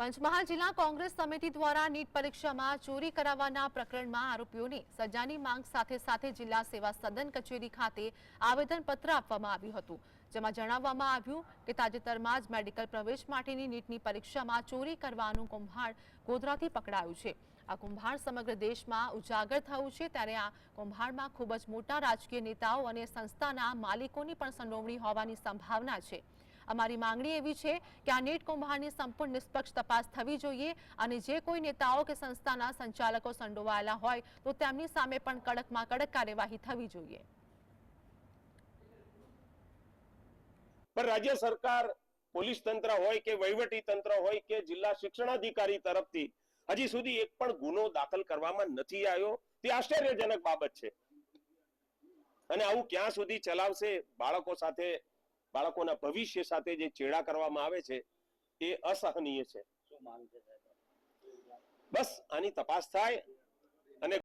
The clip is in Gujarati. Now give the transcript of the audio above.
પંચમહાલ જિલ્લા કોંગ્રેસ સમિતિ દ્વારા નીટ પરીક્ષામાં ચોરી કરાવવાના પ્રકરણમાં આરોપીઓને સજાની માંગ સાથે સાથે જિલ્લા સેવા સદન કચેરી ખાતે આવેદનપત્ર આપવામાં આવ્યું હતું. જેમાં જણાવવામાં આવ્યું કે તાજેતરમાં જ મેડિકલ પ્રવેશ માટેની નીટની પરીક્ષામાં ચોરી કરવાનું કુંભાર ગોધરાથી પકડાયું છે. આ કુંભાર સમગ્ર દેશમાં ઉજાગર થયું છે ત્યારે આ કુંભારમાં ખૂબ જ મોટા રાજકીય નેતાઓ અને સંસ્થાના માલિકોની પણ સંડોવણી હોવાની સંભાવના છે. અમારી માંગણી એવી છે કે આ નેટ કૌભાંડની સંપૂર્ણ નિષ્પક્ષ તપાસ થવી જોઈએ અને જે કોઈ નેતાઓ કે સંસ્થાના સંચાલકો સંડોવાયેલા હોય તો તેમની સામે પણ કડકમાં કડક કાર્યવાહી થવી જોઈએ. રાજ્ય સરકાર, પોલીસ તંત્ર હોય કે વહીવટી તંત્ર હોય કે જિલ્લા શિક્ષણાધિકારી તરફથી હજી સુધી એક પણ ગુનો દાખલ કરવામાં નથી આવ્યો. તે આશ્ચર્યજનક બાબત છે. અને આવું ક્યાં સુધી ચલાવશે, બાળકો સાથે બાળકોના ભવિષ્ય સાથે જે ચેડા કરવામાં આવે છે એ અસહનીય છે. બસ આની તપાસ થાય અને